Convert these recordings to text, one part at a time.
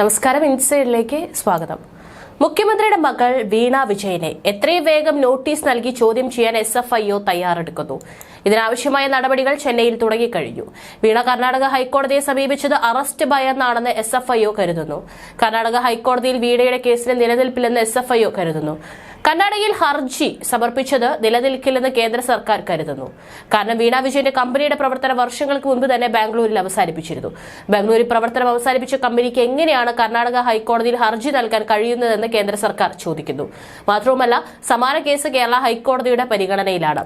നമസ്കാരം. ഇൻസൈഡിലേക്ക് സ്വാഗതം. മുഖ്യമന്ത്രിയുടെ മകൾ വീണ വിജയനെ എത്രയും വേഗം നോട്ടീസ് നൽകി ചോദ്യം ചെയ്യാൻ എസ് എഫ് ഐ ഒ തയ്യാറെടുക്കുന്നു. ഇതിനാവശ്യമായ നടപടികൾ ചെന്നൈയിൽ തുടങ്ങിക്കഴിഞ്ഞു. വീണ കർണാടക ഹൈക്കോടതിയെ സമീപിച്ചത് അറസ്റ്റ് ഭയന്നാണെന്ന് എസ് എഫ് ഐ ഒ കരുതുന്നു. കർണാടക ഹൈക്കോടതിയിൽ വീണയുടെ കേസിന് നിലനിൽപ്പില്ലെന്ന് എസ് എഫ് ഐ ഒ കരുതുന്നു. കർണാടകയിൽ ഹർജി സമർപ്പിച്ചത് നിലനിൽക്കില്ലെന്ന് കേന്ദ്ര സർക്കാർ കരുതുന്നു. കാരണം വീണ വിജയന്റെ കമ്പനിയുടെ പ്രവർത്തനം വർഷങ്ങൾക്ക് മുൻപ് തന്നെ ബാംഗ്ലൂരിൽ അവസാനിപ്പിച്ചിരുന്നു. ബാംഗ്ലൂരിൽ പ്രവർത്തനം അവസാനിപ്പിച്ച കമ്പനിക്ക് എങ്ങനെയാണ് കർണാടക ഹൈക്കോടതിയിൽ ഹർജി നൽകാൻ കഴിയുന്നതെന്ന് കേന്ദ്ര സർക്കാർ ചോദിക്കുന്നു. മാത്രവുമല്ല സമാന കേസ് കേരള ഹൈക്കോടതിയുടെ പരിഗണനയിലാണ്.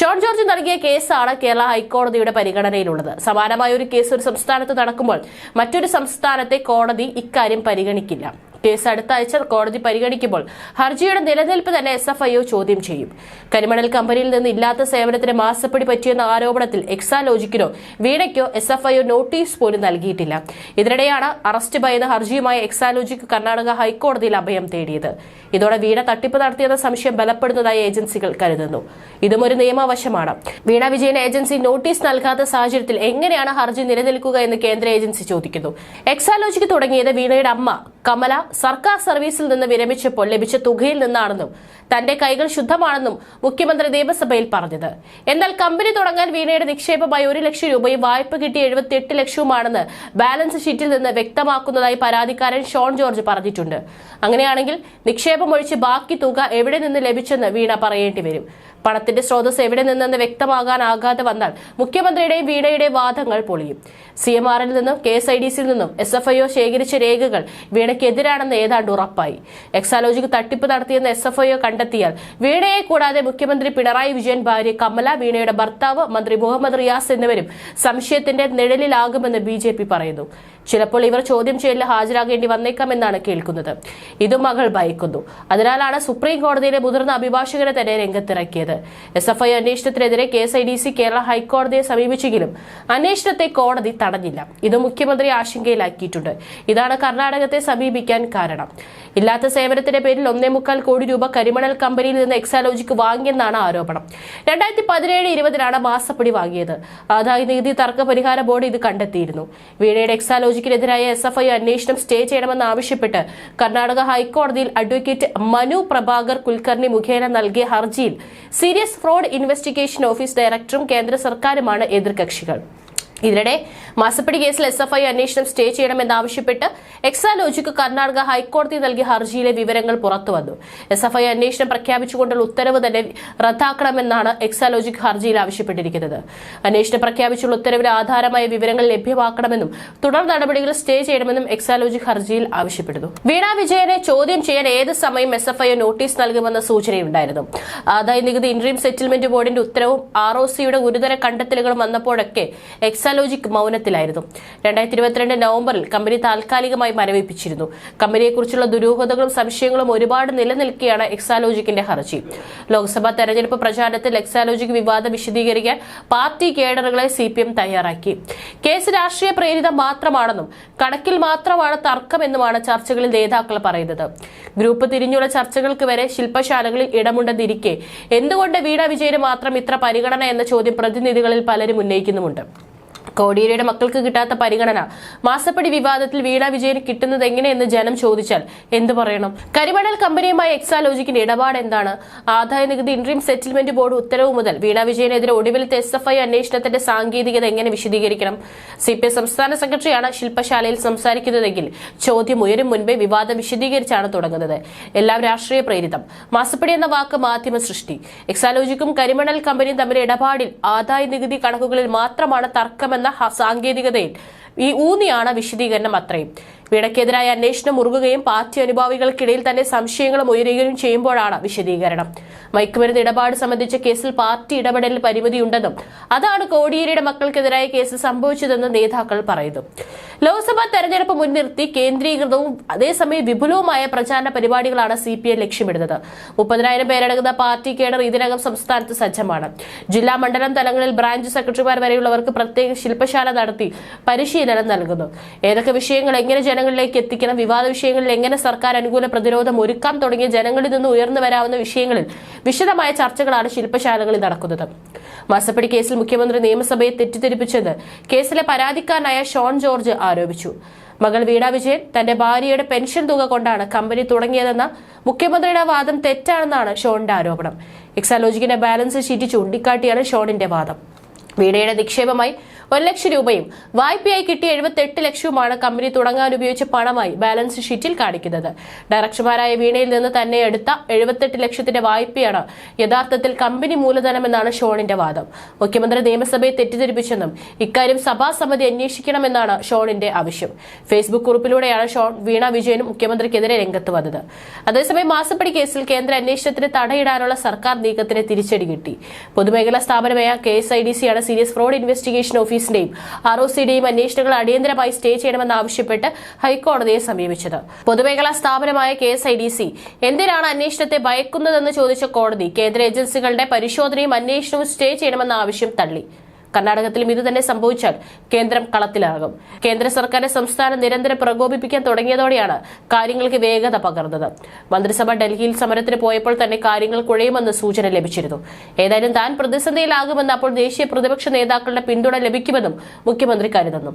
ഷോൺ ജോർജ് നൽകിയ കേസാണ് കേരള ഹൈക്കോടതിയുടെ പരിഗണനയിലുള്ളത്. സമാനമായ ഒരു കേസ് ഒരു സംസ്ഥാനത്ത് നടക്കുമ്പോൾ മറ്റൊരു സംസ്ഥാനത്തെ കോടതി ഇക്കാര്യം പരിഗണിക്കില്ല. കേസ് അടുത്ത ആഴ്ച കോടതി പരിഗണിക്കുമ്പോൾ ഹർജിയുടെ നിലനിൽപ്പ് തന്നെ എസ് എഫ് ഐ ഒ ചോദ്യം ചെയ്യും. കരിമണൽ കമ്പനിയിൽ നിന്ന് ഇല്ലാത്ത സേവനത്തിന് മാസപ്പടി പറ്റിയെന്ന ആരോപണത്തിൽ എക്സാലോജിക്കിനോ വീണയ്ക്കോ S F I O notice പോലും നൽകിയിട്ടില്ല. ഇതിനിടെയാണ് അറസ്റ്റ് ഭയന്ന ഹർജിയുമായി എക്സാലോജിക് കർണാടക ഹൈക്കോടതിയിൽ അഭയം തേടിയത്. ഇതോടെ വീണ തട്ടിപ്പ് നടത്തിയെന്ന സംശയം ബലപ്പെടുന്നതായി ഏജൻസികൾ കരുതുന്നു. ഇതും ഒരു നിയമവശമാണ്. വീണ വിജയൻ ഏജൻസി നോട്ടീസ് നൽകാത്ത സാഹചര്യത്തിൽ എങ്ങനെയാണ് ഹർജി നിലനിൽക്കുക എന്ന് കേന്ദ്ര ഏജൻസി ചോദിക്കുന്നു. എക്സാലോജിക്ക് തുടങ്ങിയത് വീണയുടെ അമ്മ കമല സർക്കാർ സർവീസിൽ നിന്ന് വിരമിച്ചപ്പോൾ ലഭിച്ച തുകയിൽ നിന്നാണെന്നും തന്റെ കൈകൾ ശുദ്ധമാണെന്നും മുഖ്യമന്ത്രി നിയമസഭയിൽ പറഞ്ഞത്. എന്നാൽ കമ്പനി തുടങ്ങാൻ വീണയുടെ നിക്ഷേപമായി ഒരു ലക്ഷം രൂപയും വായ്പ കിട്ടിയ എഴുപത്തിയെട്ട് ലക്ഷവുമാണെന്ന് ബാലൻസ് ഷീറ്റിൽ നിന്ന് വ്യക്തമാക്കുന്നതായി പരാതിക്കാരൻ ഷോൺ ജോർജ് പറഞ്ഞിട്ടുണ്ട്. അങ്ങനെയാണെങ്കിൽ നിക്ഷേപം ഒഴിച്ച് ബാക്കി തുക എവിടെ നിന്ന് ലഭിച്ചെന്ന് വീണ പറയേണ്ടി വരും. പണത്തിന്റെ സ്രോതസ് എവിടെ നിന്നെന്ന് വ്യക്തമാകാനാകാതെ വന്നാൽ മുഖ്യമന്ത്രിയുടെയും വീണയുടെയും വാദങ്ങൾ പൊളിയും. സി എം ആറിൽ നിന്നും കെ എസ് ഐ ഡി സിയിൽ നിന്നും എസ് എഫ് ഐ ഒ ശേഖരിച്ച രേഖകൾ വീണയ്ക്കെതിരാണെന്ന് ഏതാണ്ട് ഉറപ്പായി. എക്സാലോജിക്ക് തട്ടിപ്പ് നടത്തിയെന്ന് എസ് എഫ് ഐ ഒ കണ്ടെത്തിയാൽ വീണയെ കൂടാതെ മുഖ്യമന്ത്രി പിണറായി വിജയൻ ഭാര്യ കമല വീണയുടെ ഭർത്താവ് മന്ത്രി മുഹമ്മദ് റിയാസ് എന്നിവരും സംശയത്തിന്റെ നിഴലിലാകുമെന്ന് ബി പറയുന്നു. ചിലപ്പോൾ ഇവർ ചോദ്യം ചെയ്യലിൽ ഹാജരാകേണ്ടി വന്നേക്കാമെന്നാണ് കേൾക്കുന്നത്. ഇതും മകൾ ഭയക്കുന്നു. അതിനാലാണ് സുപ്രീം കോടതിയിലെ മുതിർന്ന അഭിഭാഷകരെ തന്നെ രംഗത്തിറക്കിയത്. S F I അന്വേഷണത്തിനെതിരെ K S I D C Kerala ഹൈക്കോടതിയെ സമീപിച്ചെങ്കിലും അന്വേഷണത്തെ കോടതി തടഞ്ഞില്ല. ഇത് മുഖ്യമന്ത്രി ആശങ്കയിലാക്കിയിട്ടുണ്ട്. ഇതാണ് കർണാടകത്തെ സമീപിക്കാൻ കാരണം. ഇല്ലാത്ത സേവനത്തിന്റെ പേരിൽ ഒന്നേ മുക്കാൽ കോടി രൂപ കരിമണൽ കമ്പനിയിൽ നിന്ന് എക്സാലോജിക്ക് വാങ്ങിയെന്നാണ് ആരോപണം. രണ്ടായിരത്തി പതിനേഴ് ഇരുപതിനാണ് മാസപ്പടി വാങ്ങിയത്. ആദായ നികുതി തർക്ക പരിഹാര ബോർഡ് ഇത് കണ്ടെത്തിയിരുന്നു. വീണയുടെ എക്സാലോജിക്കിനെതിരായ എസ് എഫ് ഐ അന്വേഷണം സ്റ്റേ ചെയ്യണമെന്ന് ആവശ്യപ്പെട്ട് കർണാടക ഹൈക്കോടതിയിൽ അഡ്വക്കേറ്റ് മനു പ്രഭാകർ കുൽക്കർണി മുഖേന നൽകിയ ഹർജിയിൽ സീരിയസ് ഫ്രോഡ് ഇൻവെസ്റ്റിഗേഷൻ ഓഫീസ് ഡയറക്ടറും കേന്ദ്ര സർക്കാരുമാണ് എതിർകക്ഷികൾ. ഇതിനിടെ മാസപ്പടി കേസിൽ എസ് എഫ് ഐ അന്വേഷണം സ്റ്റേ ചെയ്യണമെന്നാവശ്യപ്പെട്ട് എക്സാലോജിക്ക് കർണാടക ഹൈക്കോടതി നൽകിയ ഹർജിയിലെ വിവരങ്ങൾ പുറത്തുവന്നു എസ് എഫ് ഐ അന്വേഷണം പ്രഖ്യാപിച്ചുകൊണ്ടുള്ള ഉത്തരവ് തന്നെ റദ്ദാക്കണമെന്നാണ് എക്സാലോജിക് ഹർജിയിൽ ആവശ്യപ്പെട്ടിരിക്കുന്നത്. അന്വേഷണം പ്രഖ്യാപിച്ചുള്ള ഉത്തരവിന് ആധാരമായ വിവരങ്ങൾ ലഭ്യമാക്കണമെന്നും തുടർ നടപടികൾ സ്റ്റേ ചെയ്യണമെന്നും എക്സാലോജിക് ഹർജിയിൽ ആവശ്യപ്പെടുന്നു. വീണ വിജയനെ ചോദ്യം ചെയ്യാൻ ഏത് സമയം എസ് എഫ് ഐ നോട്ടീസ് നൽകുമെന്ന സൂചനയുണ്ടായിരുന്നു. ആദായ നികുതി ഇൻട്രീം സെറ്റിൽമെന്റ് ബോർഡിന്റെ ഉത്തരവും ആർ ഒ സിയുടെ ഗുരുതര കണ്ടെത്തലുകളും വന്നപ്പോഴൊക്കെ എക്സാലോജിക് മൗനത്തിലായിരുന്നു. രണ്ടായിരത്തി ഇരുപത്തിരണ്ട് നവംബറിൽ കമ്പനി താൽക്കാലികമായി മരവിപ്പിച്ചിരുന്നു. കമ്പനിയെക്കുറിച്ചുള്ള ദുരൂഹതകളും സംശയങ്ങളും ഒരുപാട് നിലനിൽക്കെയാണ് എക്സാലോജിക്കിന്റെ ഹർജി. ലോക്സഭാ തെരഞ്ഞെടുപ്പ് പ്രചാരണത്തിൽ എക്സാലോജിക് വിവാദം വിശദീകരിക്കാൻ പാർട്ടി കേഡറുകളെ സി പി എം തയ്യാറാക്കി. കേസ് രാഷ്ട്രീയ പ്രേരിതം മാത്രമാണെന്നും കണക്കിൽ മാത്രമാണ് തർക്കമെന്നുമാണ് ചർച്ചകളിൽ നേതാക്കൾ പറയുന്നത്. ഗ്രൂപ്പ് തിരിഞ്ഞുള്ള ചർച്ചകൾക്ക് വരെ ശില്പശാലകളിൽ ഇടമുണ്ടെന്നിരിക്കെ എന്തുകൊണ്ട് വീണ വിജയന് മാത്രം ഇത്ര പരിഗണന എന്ന ചോദ്യം പ്രതിനിധികളിൽ പലരും ഉന്നയിക്കുന്നുമുണ്ട്. കോടിയേരിയുടെ മക്കൾക്ക് കിട്ടാത്ത പരിഗണന. മാസപ്പടി വിവാദത്തിൽ വീണ വിജയന് കിട്ടുന്നത് എങ്ങനെയെന്ന് ജനം ചോദിച്ചാൽ എന്തു പറയണം? കരിമണൽ കമ്പനിയുമായി എക്സാലോജിക്കിന്റെ ഇടപാട് എന്താണ്? ആദായ നികുതി ഇൻട്രീം സെറ്റിൽമെന്റ് ബോർഡ് ഉത്തരവ് മുതൽ വീണ വിജയനെതിരെ ഒടുവിലത്തെ എസ് എഫ് ഐ അന്വേഷണത്തിന്റെ സാങ്കേതികത എങ്ങനെ വിശദീകരിക്കണം? സി പി സംസ്ഥാന സെക്രട്ടറിയാണ് ശില്പശാലയിൽ സംസാരിക്കുന്നതെങ്കിൽ ചോദ്യം ഉയരും മുൻപേ വിവാദം വിശദീകരിച്ചാണ് തുടങ്ങുന്നത്. എല്ലാം രാഷ്ട്രീയ പ്രേരിതം. മാസപ്പടി എന്ന വാക്ക് മാധ്യമ സൃഷ്ടി. എക്സാലോജിക്കും കരിമണൽ കമ്പനിയും തമ്മിലെ ഇടപാടിൽ ആദായ നികുതി കണക്കുകളിൽ മാത്രമാണ് തർക്കമെന്ന ഹ- സാങ്കേതികതയിൽ ഈ ഊന്നിയാണ് വിശദീകരണം അത്രയും. വീടക്കെതിരായ അന്വേഷണം മുറുകുകയും പാർട്ടി അനുഭാവികൾക്കിടയിൽ തന്നെ സംശയങ്ങളും ഉയരുകയും ചെയ്യുമ്പോഴാണ് വിശദീകരണം. മയക്കുമരുന്ന് ഇടപാട് സംബന്ധിച്ച കേസിൽ പാർട്ടി ഇടപെടലിൽ പരിമിതിയുണ്ടെന്നും അതാണ് കോടിയേരിയുടെ മക്കൾക്കെതിരായ കേസ് സംഭവിച്ചതെന്ന് നേതാക്കൾ പറയുന്നു. ലോക്സഭാ തെരഞ്ഞെടുപ്പ് മുൻനിർത്തി കേന്ദ്രീകൃതവും അതേസമയം വിപുലവുമായ പ്രചാരണ പരിപാടികളാണ് സി പി ഐ ലക്ഷ്യമിടുന്നത്. മുപ്പതിനായിരം പേരടങ്ങുന്ന പാർട്ടി കേഡർ ഇതിനകം സംസ്ഥാനത്ത് സജ്ജമാണ്. ജില്ലാ മണ്ഡലം തലങ്ങളിൽ ബ്രാഞ്ച് സെക്രട്ടറിമാർ വരെയുള്ളവർക്ക് പ്രത്യേക ശില്പശാല നടത്തി പരിശീലനം നൽകുന്നു. ഏതൊക്കെ വിഷയങ്ങൾ എങ്ങനെ ജനങ്ങളിലേക്ക് എത്തിക്കണം വിവാദ വിഷയങ്ങളിൽ എങ്ങനെ സർക്കാർ അനുകൂല പ്രതിരോധം ഒരുക്കാം തുടങ്ങിയ ജനങ്ങളിൽ നിന്ന് ഉയർന്നു വരാവുന്ന വിഷയങ്ങളിൽ വിശദമായ ചർച്ചകളാണ് ശില്പശാലകളിൽ നടക്കുന്നത്. മാസപ്പടി കേസിൽ മുഖ്യമന്ത്രി നിയമസഭയെ തെറ്റിദ്ധരിപ്പിച്ചത് കേസിലെ പരാതിക്കാരനായ ഷോൺ ജോർജ് ആരോപിച്ചു. മകൾ വീണ വിജയൻ തന്റെ ഭാര്യയുടെ പെൻഷൻ തുക കൊണ്ടാണ് കമ്പനി തുടങ്ങിയതെന്ന മുഖ്യമന്ത്രിയുടെ വാദം തെറ്റാണെന്നാണ് ഷോണിന്റെ ആരോപണം. എക്സാലോജിക്കിന്റെ ബാലൻസ് ഷീറ്റ് ചൂണ്ടിക്കാട്ടിയാണ് ഷോണിന്റെ വാദം. വീണയുടെ നിക്ഷേപമായി ഒരു ലക്ഷം രൂപയും വായ്പയായി കിട്ടിയ എഴുപത്തെട്ട് ലക്ഷവുമാണ് കമ്പനി തുടങ്ങാൻ ഉപയോഗിച്ച പണമായി ബാലൻസ് ഷീറ്റിൽ കാണിക്കുന്നത്. ഡയറക്ടർമാരായ വീണയിൽ നിന്ന് തന്നെ എടുത്ത എഴുപത്തെട്ട് ലക്ഷത്തിന്റെ വായ്പയാണ് യഥാർത്ഥത്തിൽ കമ്പനി മൂലധനമെന്നാണ് ഷോണിന്റെ വാദം. മുഖ്യമന്ത്രി നിയമസഭയെ തെറ്റിദ്ധരിപ്പിച്ചെന്നും ഇക്കാര്യം സഭാ സഭാസമിതി അന്വേഷിക്കണമെന്നാണ് ഷോണിന്റെ ആവശ്യം. ഫേസ്ബുക്ക് കുറിപ്പിലൂടെയാണ് ഷോൺ വീണ വിജയനും മുഖ്യമന്ത്രിക്കെതിരെ രംഗത്ത് വന്നത്. അതേസമയം മാസപ്പടി കേസിൽ കേന്ദ്ര അന്വേഷണത്തിന് തടയിടാനുള്ള സർക്കാർ നീക്കത്തിന് തിരിച്ചടി കിട്ടി. പൊതുമേഖലാ സ്ഥാപനമായ K S I D serious fraud investigation ഓഫീസിന്റെയും R O സിയുടെയും അന്വേഷണങ്ങൾ അടിയന്തരമായി സ്റ്റേ ചെയ്യണമെന്നാവശ്യപ്പെട്ട് ഹൈക്കോടതിയെ സമീപിച്ചത്. പൊതുമേഖലാ സ്ഥാപനമായ K S I D C എന്തിനാണ് അന്വേഷണത്തെ ഭയക്കുന്നതെന്ന് ചോദിച്ച കോടതി കേന്ദ്ര ഏജൻസികളുടെ പരിശോധനയും അന്വേഷണവും സ്റ്റേ ചെയ്യണമെന്ന ആവശ്യം തള്ളി. കർണാടകത്തിലും ഇത് തന്നെ സംഭവിച്ചാൽ കേന്ദ്രം കളത്തിലാകും കേന്ദ്ര സർക്കാരെ സംസ്ഥാനം നിരന്തരം പ്രകോപിപ്പിക്കാൻ തുടങ്ങിയതോടെയാണ് കാര്യങ്ങൾക്ക് വേഗത പകർന്നത്. മന്ത്രിസഭ ഡൽഹിയിൽ സമരത്തിന് പോയപ്പോൾ തന്നെ കാര്യങ്ങൾ കുഴയുമെന്ന് സൂചന ലഭിച്ചിരുന്നു. ഏതായാലും താൻ പ്രതിസന്ധിയിലാകുമെന്ന് അപ്പോൾ ദേശീയ പ്രതിപക്ഷ നേതാക്കളുടെ പിന്തുണ ലഭിക്കുമെന്നും മുഖ്യമന്ത്രി കരുതുന്നു.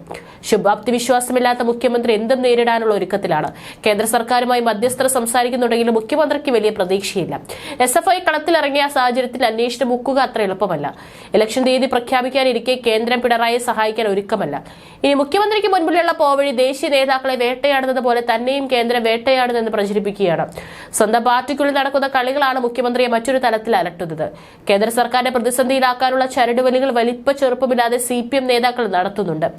ശുഭാപ്തി വിശ്വാസമില്ലാത്ത മുഖ്യമന്ത്രി എന്തും നേരിടാനുള്ള ഒരുക്കത്തിലാണ്. കേന്ദ്ര സർക്കാരുമായി മധ്യസ്ഥർ സംസാരിക്കുന്നുണ്ടെങ്കിലും മുഖ്യമന്ത്രിക്ക് വലിയ പ്രതീക്ഷയില്ല. എസ് എഫ് ഐ കളത്തിലിറങ്ങിയ സാഹചര്യത്തിൽ അന്വേഷണം മുക്കുക അത്ര എളുപ്പമല്ല. ഇലക്ഷൻ തീയതി പ്രഖ്യാപിക്കാനിരിക്കെ കേന്ദ്രം പിണറായി സഹായിക്കാൻ ഒരുക്കമല്ല. ഇനി മുഖ്യമന്ത്രിക്ക് മുൻപിലുള്ള പോവഴി ദേശീയ നേതാക്കളെ വേട്ടയാടുന്നത് പോലെ തന്നെയും കേന്ദ്രം വേട്ടയാടുന്നെന്ന് പ്രചരിപ്പിക്കുകയാണ്. സ്വന്തം പാർട്ടിക്കുള്ളിൽ നടക്കുന്ന കളികളാണ് മുഖ്യമന്ത്രിയെ മറ്റൊരു തലത്തിൽ അലട്ടുന്നത്. കേന്ദ്ര സർക്കാരിനെ പ്രതിസന്ധിയിലാക്കാനുള്ള ചരടുവലികൾ വലിപ്പ ചെറുപ്പമില്ലാതെ സി നേതാക്കൾ നടത്തുന്നുണ്ട്.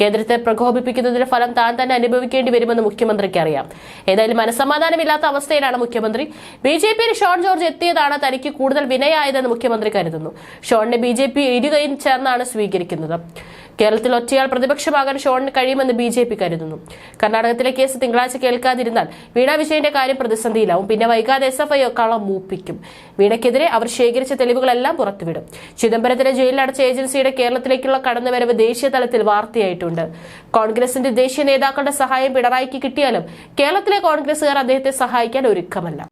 കേന്ദ്രത്തെ പ്രകോപിപ്പിക്കുന്നതിന്റെ ഫലം താൻ തന്നെ അനുഭവിക്കേണ്ടി വരുമെന്ന് മുഖ്യമന്ത്രിക്ക് അറിയാം ഏതായാലും മനസമാധാനമില്ലാത്ത അവസ്ഥയിലാണ് മുഖ്യമന്ത്രി. ബി ജെ പിയിൽ ഷോൺ ജോർജ് എത്തിയതാണ് തനിക്ക് കൂടുതൽ വിനയായതെന്ന് മുഖ്യമന്ത്രി കരുതുന്നു. ഷോണിനെ ബി ജെ പി ഇരുകയും ചേർന്നാണ് സ്വീകരിക്കുന്നത്. കേരളത്തിൽ ഒറ്റയാൾ പ്രതിപക്ഷമാകാൻ ഷോണിന് കഴിയുമെന്ന് ബി ജെ പി കരുതുന്നു. കർണാടകത്തിലെ കേസ് തിങ്കളാഴ്ച കേൾക്കാതിരുന്നാൽ വീണ വിജയന്റെ കാര്യം പ്രതിസന്ധിയിലാവും. പിന്നെ വൈകാതെ എസ് എഫ് ഐ കളം മൂപ്പിക്കും. വീണയ്ക്കെതിരെ അവർ ശേഖരിച്ച തെളിവുകളെല്ലാം പുറത്തുവിടും. ചിദംബരത്തിലെ ജയിലിലടച്ച ഏജൻസിയുടെ കേരളത്തിലേക്കുള്ള കടന്നുവരവ് ദേശീയ തലത്തിൽ വാർത്തയായിട്ടുണ്ട്. കോൺഗ്രസിന്റെ ദേശീയ നേതാക്കളുടെ സഹായം പിണറായിക്ക് കിട്ടിയാലും കേരളത്തിലെ കോൺഗ്രസുകാർ അദ്ദേഹത്തെ സഹായിക്കാൻ ഒരുക്കമല്ല.